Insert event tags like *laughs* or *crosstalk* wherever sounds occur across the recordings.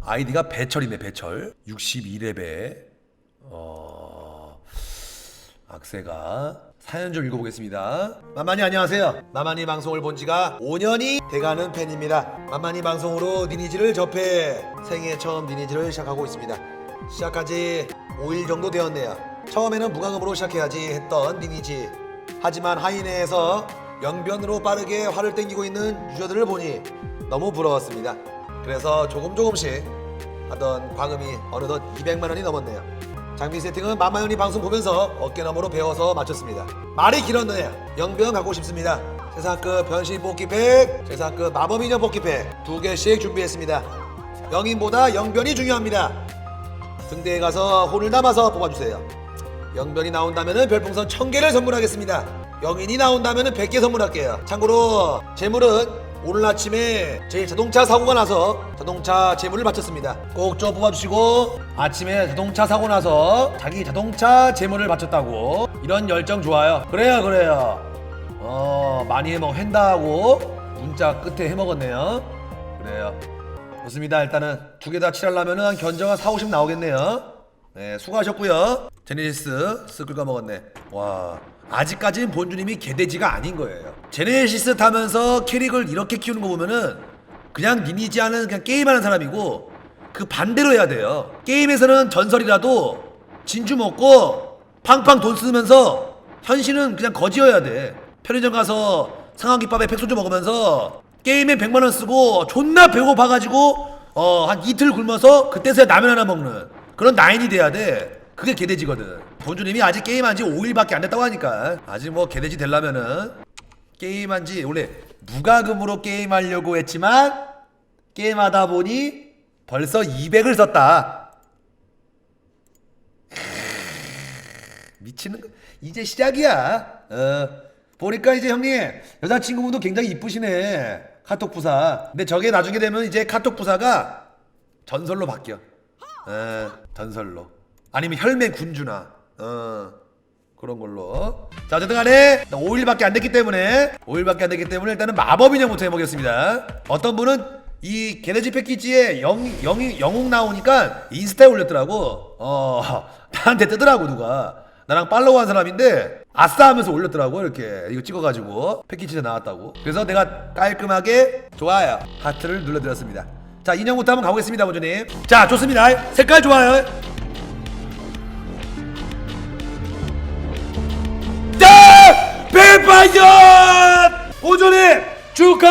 아이디가 배철이네 배철. 62레벨 어 악세가. 사연 좀 읽어보겠습니다. 마마니 안녕하세요. 마마니 방송을 본 지가 5년이 돼가는 팬입니다. 마마니 방송으로 니니지를 접해 생애 처음 니니지를 시작하고 있습니다. 시작한 지 5일 정도 되었네요. 처음에는 무과금으로 시작해야지 했던 니니지. 하지만 하이네에서 영변으로 빠르게 활을 땡기고 있는 유저들을 보니 너무 부러웠습니다. 그래서 조금 조금씩 하던 과금이 어느덧 200만 원이 넘었네요. 장비 세팅은 마마연이 방송 보면서 어깨너머로 배워서 마쳤습니다. 말이 길었네요. 영변 갖고 싶습니다. 세상급 변신 뽑기팩, 세상급 마법인형 뽑기팩 두 개씩 준비했습니다. 영인보다 영변이 중요합니다. 등대에 가서 혼을 담아서 뽑아주세요. 영변이 나온다면 별풍선 1000개를 선물하겠습니다. 영인이 나온다면 100개 선물할게요. 참고로 재물은 오늘 아침에 제 자동차 사고가 나서 자동차 재물을 바쳤습니다. 꼭 좀 뽑아주시고 아침에 자동차 사고 나서 자기 자동차 재물을 바쳤다고 이런 열정 좋아요. 그래요 그래요. 어 많이 해먹 횡다하고 문자 끝에 해먹었네요. 그래요. 좋습니다. 일단은 두 개 다 칠하려면은 한 견적 한 4, 50 나오겠네요. 네, 수고하셨고요. 제네시스 쓱 긁어 먹었네. 와, 아직까지는 본주님이 개돼지가 아닌 거예요. 제네시스 타면서 캐릭을 이렇게 키우는 거 보면은 그냥 리니지 하는 그냥 게임하는 사람이고 그 반대로 해야 돼요. 게임에서는 전설이라도 진주 먹고 팡팡 돈 쓰면서 현실은 그냥 거지여야 돼. 편의점 가서 상황김밥에 백소주 먹으면서 게임에 100만 원 쓰고 존나 배고파가지고 어 한 이틀 굶어서 그때서야 라면 하나 먹는 그런 나인이 돼야 돼. 그게 개돼지거든. 본주님이 아직 게임한 지 5일밖에 안 됐다고 하니까 아직 뭐 개돼지 되려면은 게임한 지 원래 무과금으로 게임하려고 했지만 게임하다 보니 벌써 200을 썼다. 미치는 거 이제 시작이야. 어 보니까 이제 형님 여자친구분도 굉장히 이쁘시네 카톡 부사. 근데 저게 나중에 되면 이제 카톡 부사가 전설로 바뀌어. 어 전설로. 아니면 혈맹 군주나 어 그런 걸로. 자 어쨌든 간에 5일밖에 안 됐기 때문에 5일밖에 안 됐기 때문에 일단은 마법 인형부터 해보겠습니다. 어떤 분은 이 게레지 패키지에 영, 영, 영웅 나오니까 인스타에 올렸더라고. 어, *laughs* 나한테 뜨더라고, 누가. 나랑 팔로우 한 사람인데, 아싸 하면서 올렸더라고, 이렇게. 이거 찍어가지고. 패키지에 나왔다고. 그래서 내가 깔끔하게, 좋아요. 하트를 눌러드렸습니다. 자, 인형부터 한번 가보겠습니다, 본주님. 자, 좋습니다. 색깔 좋아요. 자! 뱀파이어! 본주님! 축하!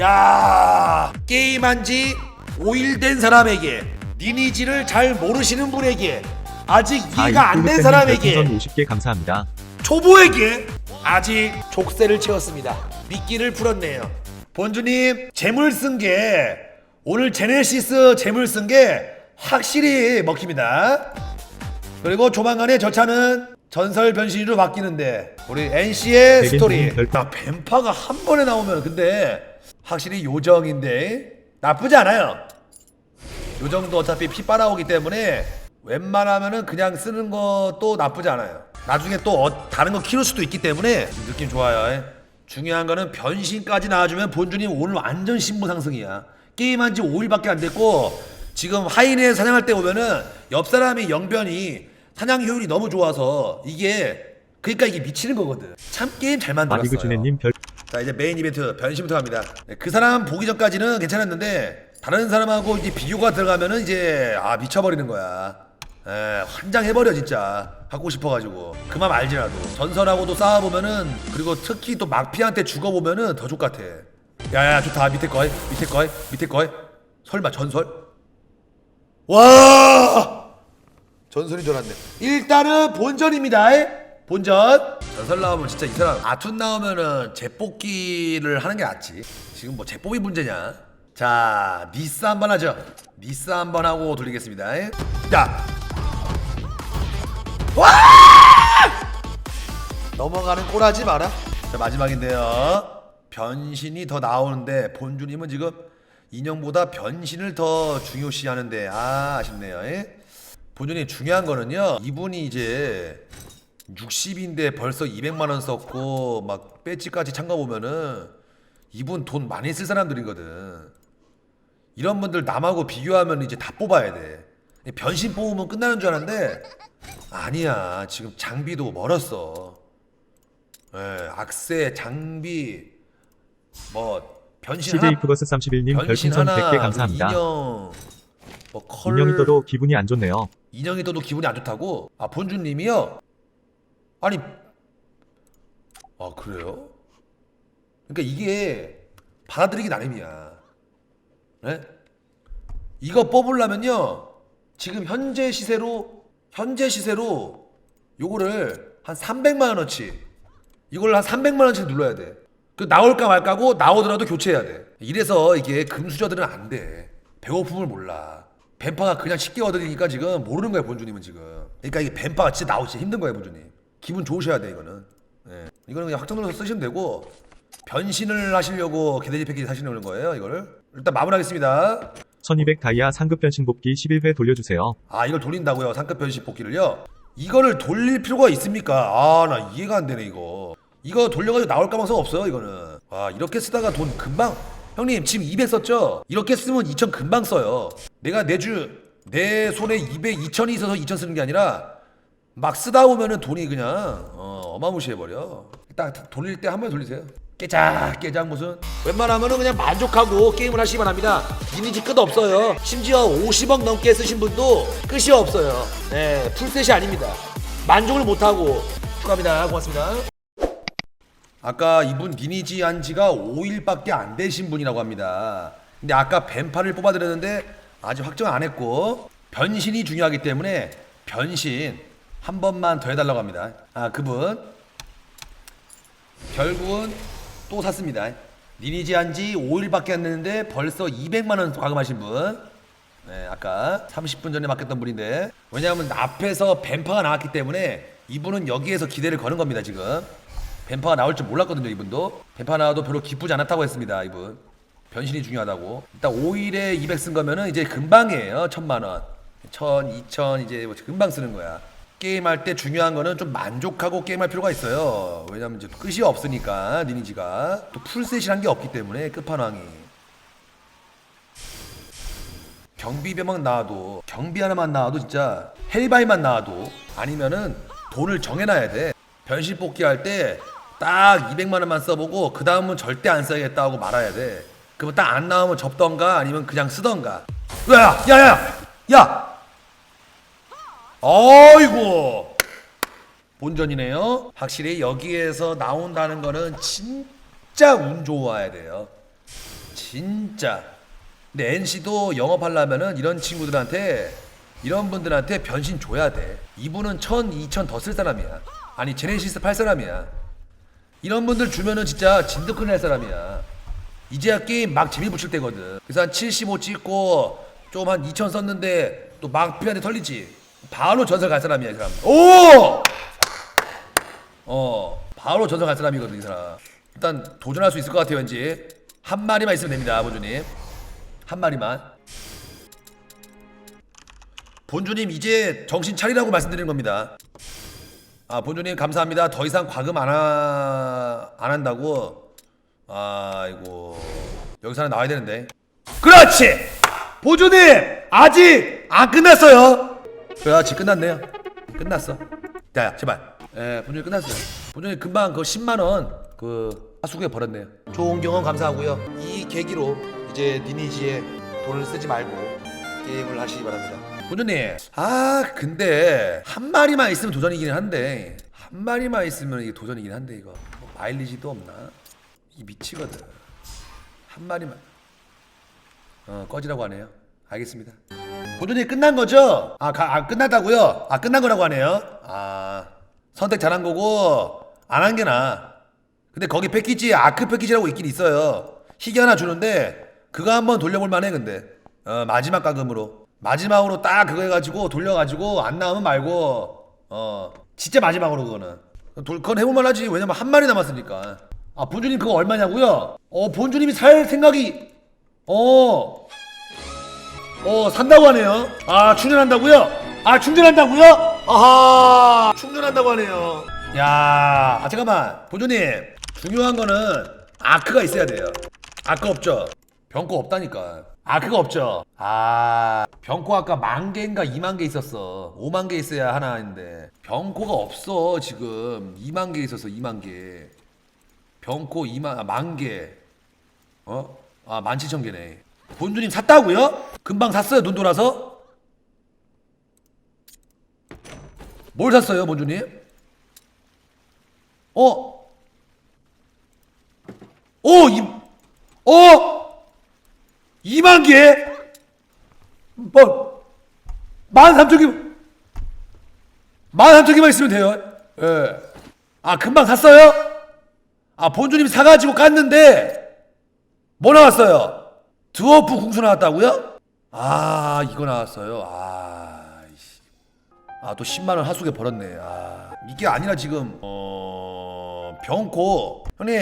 야 게임한 지 5일 된 사람에게 리니지를 잘 모르시는 분에게 아직 이해가 안 된 사람에게 50개 감사합니다. 초보에게 아직 족쇄를 채웠습니다. 미끼를 풀었네요. 본주님 재물 쓴 게 오늘 제네시스 재물 쓴 게 확실히 먹힙니다. 그리고 조만간에 저 차는 전설 변신으로 바뀌는데 우리 NC의 스토리 나 뱀파가 한 번에 나오면 근데 확실히 요정인데 나쁘지 않아요. 요정도 어차피 피 빨아오기 때문에 웬만하면은 그냥 쓰는 것도 나쁘지 않아요. 나중에 또 어- 다른 거 키울 수도 있기 때문에 느낌 좋아요. 예. 중요한 거는 변신까지 나와주면 본주님 오늘 완전 신분 상승이야. 게임한 지 5일밖에 안 됐고 지금 하이네 사냥할 때 오면은 옆 사람이 영변이 사냥 효율이 너무 좋아서 이게 그러니까 이게 미치는 거거든. 참 게임 잘 만들었어요. 마리그 주네님 별 자 이제 메인 이벤트 변신부터 갑니다. 네, 그 사람 보기 전까지는 괜찮았는데 다른 사람하고 이제 비교가 들어가면은 이제 아 미쳐버리는 거야. 에 환장해버려 진짜 갖고 싶어가지고 그맘 알지라도 전설하고도 싸워보면은 그리고 특히 또 막피한테 죽어보면은 더 족같아. 야야 좋다 밑에 거이 밑에 거이 밑에 거이 설마 전설? 와 전설인 줄 알았네. 일단은 본전입니다. 본전. 전설 나오면 진짜 이 사람 아툰 나오면은 재뽑기를 하는 게 낫지. 지금 뭐 재뽑이 문제냐? 자, 니스 한번 하죠. 니스 한번 하고 돌리겠습니다. 자. 와! 넘어가는 꼴하지 마라. 자, 마지막인데요. 변신이 더 나오는데 본주님은 지금 인형보다 변신을 더 중요시하는데 아 아쉽네요. 예? 본주님 중요한 거는요. 이분이 이제 60인데 벌써 200만 원 썼고 막 배지까지 참가 보면은 이분 돈 많이 쓸 사람들이거든. 이런 분들 남하고 비교하면 이제 다 뽑아야 돼. 변신 뽑으면 끝나는 줄 알았는데 아니야. 지금 장비도 멀었어. 예, 악세, 장비, 뭐 변신 CJ 하나, 프거스 31님 변신 별풍선 하나, 100개 감사합니다. 인형, 뭐 컬, 인형이 떠도 기분이 안 좋네요. 인형이 떠도 기분이 안 좋다고? 아 본주님이요? 아니 아 그래요? 그러니까 이게 받아들이기 나름이야. 네? 이거 뽑으려면요 지금 현재 시세로 현재 시세로 요거를 한 300만 원어치 이걸 한 300만 원치 눌러야 돼. 그 나올까 말까고 나오더라도 교체해야 돼. 이래서 이게 금수저들은 안 돼. 배고픔을 몰라. 뱀파가 그냥 쉽게 얻으니까 지금 모르는 거야 본주님은 지금. 그러니까 이게 뱀파가 진짜 나오기 힘든 거야 본주님. 기분 좋으셔야 돼 이거는. 예. 이거는 그냥 확정 눌러서 쓰시면 되고 변신을 하시려고 개돼지 패키지 사시는 거예요 이거를. 일단 마무리하겠습니다. 1200 다이아 상급 변신 뽑기 11회 돌려주세요. 아 이걸 돌린다고요 상급 변신 뽑기를요 이거를 돌릴 필요가 있습니까 아 나 이해가 안 되네 이거 이거 돌려가지고 나올 가능성 없어요 이거는 와 이렇게 쓰다가 돈 금방 형님 지금 200 썼죠? 이렇게 쓰면 2000 금방 써요. 내가 내주 내 손에 200 2000이 있어서 2000 쓰는 게 아니라 막 쓰다 보면은 돈이 그냥 어, 어마무시해 버려. 딱 돌릴 때 한 번 돌리세요. 깨작 깨작 무슨. 웬만하면은 그냥 만족하고 게임을 하시기 바랍니다. 리니지 끝 없어요. 심지어 50억 넘게 쓰신 분도 끝이 없어요. 네 풀셋이 아닙니다. 만족을 못하고. 축하합니다. 고맙습니다 아까 이분 리니지 한 지가 5일밖에 안 되신 분이라고 합니다 근데 아까 뱀파를 뽑아드렸는데 아직 확정 안 했고 변신이 중요하기 때문에 변신 한 번만 더 해달라고 합니다 아 그분 결국은 또 샀습니다. 리니지 한 지 5일밖에 안 됐는데 벌써 200만 원 과금하신 분. 네, 아까 30분 전에 맡겼던 분인데 왜냐하면 앞에서 뱀파가 나왔기 때문에 이분은 여기에서 기대를 거는 겁니다 지금. 뱀파가 나올 줄 몰랐거든요 이분도. 뱀파 나와도 별로 기쁘지 않았다고 했습니다 이분. 변신이 중요하다고. 일단 5일에 200 쓴 거면은 이제 금방이에요 천만 원. 1000, 2000 이제 뭐 금방 쓰는 거야. 게임할 때 중요한 거는 좀 만족하고 게임할 필요가 있어요. 왜냐면 이제 끝이 없으니까 리니지가 또 풀셋이란 게 없기 때문에 끝판왕이 경비병만 나와도 경비 하나만 나와도 진짜 헬바이만 나와도 아니면은 돈을 정해놔야 돼. 변신 뽑기 할 때 딱 200만 원만 써보고 그 다음은 절대 안 써야겠다 하고 말아야 돼. 그러면 딱 안 나오면 접던가 아니면 그냥 쓰던가. 야야 야야 야. 어이구 본전이네요. 확실히 여기에서 나온다는 거는 진짜 운 좋아야 돼요. 진짜. 근데 NC도 영업하려면은 이런 친구들한테 이런 분들한테 변신 줘야 돼. 이분은 1000, 2000더쓸 사람이야. 아니 제네시스 팔 사람이야. 이런 분들 주면은 진짜 진득큰 할 사람이야. 이제야 게임 막 재미 붙일 때거든. 그래서 한 75 찍고 좀 한2000 썼는데 또 막 피한테 털리지. 바로 전설 갈 사람이야 이 사람. 오! 어 바로 전설 갈 사람이거든 이 사람. 일단 도전할 수 있을 것 같아요 왠지. 한 마리만 있으면 됩니다 본주님. 한 마리만. 본주님 이제 정신 차리라고 말씀드리는 겁니다. 아 본주님 감사합니다. 더 이상 과금 안, 하... 안 한다고. 아이고 여기서 하나 나와야 되는데. 그렇지. 보조님 아직 안 끝났어요. 그렇지 끝났네요. 끝났어. 자 제발. 예 본주님 끝났어요. 본주님 금방 그 10만 원 그 하수구에 버렸네요. 좋은 경험 감사하고요. 이 계기로 이제 리니지에 돈을 쓰지 말고 게임을 하시기 바랍니다. 본주님 아 근데 한 마리만 있으면 도전이긴 한데 한 마리만 있으면 이게 도전이긴 한데 이거 뭐 마일리지도 없나? 이 미치거든. 한 마리만. 어 꺼지라고 하네요. 알겠습니다. 보존이 끝난 거죠? 아, 가, 아 끝났다고요? 아 끝난 거라고 하네요. 아 선택 잘한 거고 안 한 게 나. 근데 거기 패키지 아크 패키지라고 있긴 있어요. 희귀 하나 주는데 그거 한번 돌려볼 만해 근데 어, 마지막 가금으로 마지막으로 딱 그거 해가지고 돌려가지고 안 나오면 말고 어 진짜 마지막으로 그거는 돌 그건 해볼 만 하지 왜냐면 한 마리 남았으니까. 아 본주님 그거 얼마냐고요? 어 본주님이 살 생각이 어. 어 산다고 하네요. 아 충전한다고요? 아 충전한다고요? 아하 충전한다고 하네요. 야, 아 잠깐만 본주님 중요한 거는 아크가 있어야 돼요. 아크 없죠? 병코 없다니까. 아크가 없죠? 아, 병코 아까 만 개인가 2만 개 있었어. 5만 개 있어야 하나인데. 병코가 없어, 지금. 2만 개 있었어, 2만 개. 병코 2만, 아, 만 개. 어? 아, 17,000개네. 본주님 샀다고요? 금방 샀어요, 눈 돌아서? 뭘 샀어요, 본주님? 어? 오, 이, 어? 2만 개? 뭐, 만 삼천 개, 만 삼천 개만 있으면 돼요. 예. 아, 금방 샀어요? 아, 본주님 사가지고 깠는데, 뭐 나왔어요? 드워프 궁수 나왔다고요? 아, 이거 나왔어요. 아, 이씨. 아, 또 10만원 하수게 벌었네. 아, 이게 아니라 지금, 어, 병코. 형님,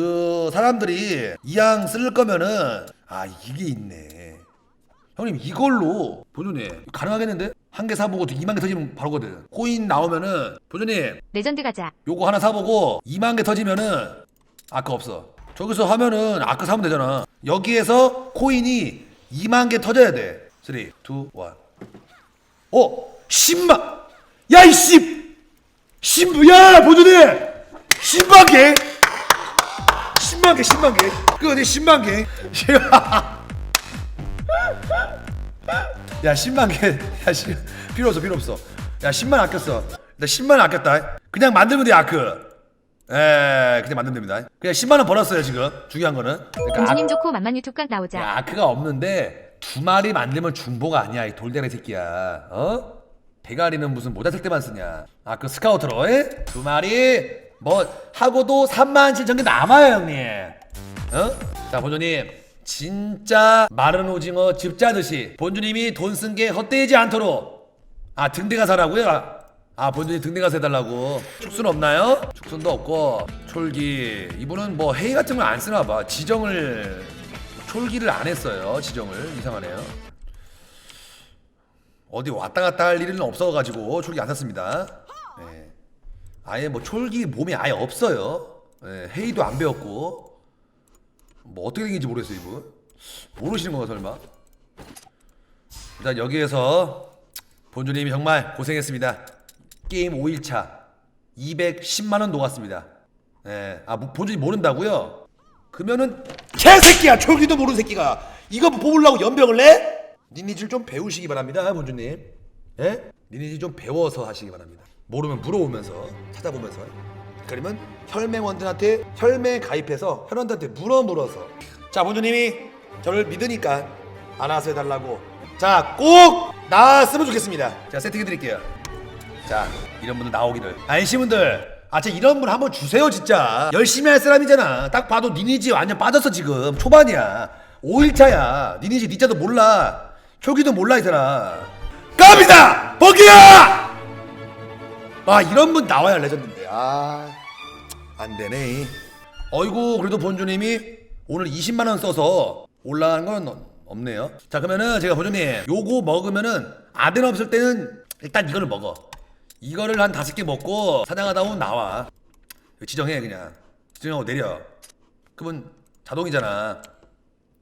그 사람들이 이양 쓸 거면은, 아, 이게 있네. 형님, 이걸로, 보조님, 가능하겠는데? 한 개 사보고 2만 개 터지면 바로거든. 코인 나오면은, 보조님, 레전드 가자. 요거 하나 사보고 2만 개 터지면은 아크 없어. 저기서 하면은 아크 사면 되잖아. 여기에서 코인이 2만 개 터져야 돼. 3, 2, 1. 어? 10만! 야, 이 씨! 10, 야, 보조님! 10만 개! 10만 개, 10만 개. 그 어디 10만 개. 야 10만 개. 야 씨, 필요 없어 필요 없어. 야 10만 아꼈어. 나 10만 아꼈다. 그냥 만들면 돼 아크. 에 그냥 만들면 됩니다. 그냥 10만 원 벌었어요 지금. 중요한 거는. 그러니까 공주님 아, 좋고 만만 유튜브 각 나오자. 야, 아크가 없는데 두 마리 만들면 중보가 아니야 이 돌대가리 새끼야. 어? 대가리는 무슨 모자 쓸 때만 쓰냐. 아그 스카우터로 에? 두 마리 뭐 하고도 3만 7천 개 남아요 형님. 어? 자 본주님 진짜 마른 오징어 즙 짜듯이 본주님이 돈 쓴 게 헛되지 않도록 아 등대가 사라고요? 아 본주님 등대가 세달라고 축순 없나요? 축순도 없고 촐기 이분은 뭐 회의 같은 걸 안 쓰나 봐 지정을 촐기를 안 했어요 지정을 이상하네요 어디 왔다 갔다 할 일은 없어가지고 촐기 안 샀습니다 네. 아예 뭐 촐기 몸에 아예 없어요. 네, 회의도 안 배웠고. 뭐 어떻게 생긴지 모르겠어요 이분. 모르시는 건가 설마? 일단 여기에서 본주님이 정말 고생했습니다. 게임 5일차 210만원 녹았습니다. 예. 아 뭐, 본주님 모른다고요? 그러면은 개새끼야! 초기도 모르는 새끼가! 이거 뽑으려고 연병을 내? 니니질 좀 배우시기 바랍니다 본주님 예? 니니질 좀 배워서 하시기 바랍니다. 모르면 물어보면서 찾아보면서. 그러면 혈맹원들한테 혈맹 가입해서 혈원들한테 물어 물어서. 자 본주님이 저를 믿으니까 알아서 해달라고. 자 꼭 나왔으면 좋겠습니다. 제가 세팅해 드릴게요. 자 이런 분들 나오기를. 안시 분들. 아 진짜 이런 분 한번 주세요 진짜. 열심히 할 사람이잖아. 딱 봐도 니니지 완전 빠졌어 지금 초반이야. 5일차야. 니니지 니자도 몰라. 초기도 몰라 이 사람 갑니다! 버기야! 아 이런 분 나와야 레전드인데. 아 안되네. 어이구 그래도 본주님이 오늘 20만원 써서 올라가는 건 없네요. 자 그러면은 제가 본주님 요거 먹으면은 아들 없을 때는 일단 이거를 먹어. 이거를 한 다섯 개 먹고 사냥하다 보면 나와. 지정해 그냥. 지정하고 내려. 그러면 자동이잖아.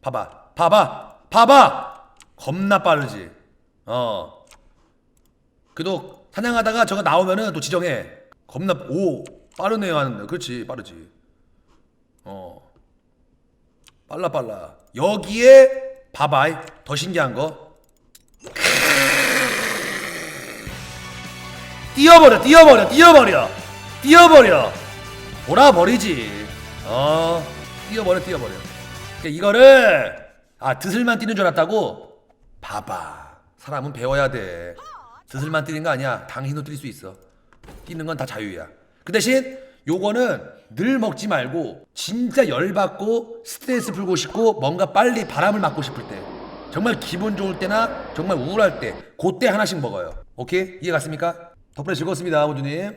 봐봐. 봐봐. 봐봐! 겁나 빠르지. 어 그래도 사냥하다가 저거 나오면은 또 지정해. 겁나 오 빠르네요 하는데 그렇지 빠르지. 어. 빨라 빨라. 여기에 봐봐 더 신기한 거. 뛰어버려 뛰어버려 뛰어버려. 뛰어버려. 돌아버리지. 어. 뛰어버려 뛰어버려. 그러니까 이거를 아 드슬만 뛰는 줄 알았다고? 봐봐. 사람은 배워야 돼 드슬만 뛰는 거 아니야. 당신도 뛸 수 있어. 뛰는 건 다 자유야. 그 대신 요거는 늘 먹지 말고 진짜 열받고 스트레스 풀고 싶고 뭔가 빨리 바람을 맞고 싶을 때 정말 기분 좋을 때나 정말 우울할 때 그때 하나씩 먹어요. 오케이? 이해 갔습니까? 덕분에 즐거웠습니다 모두님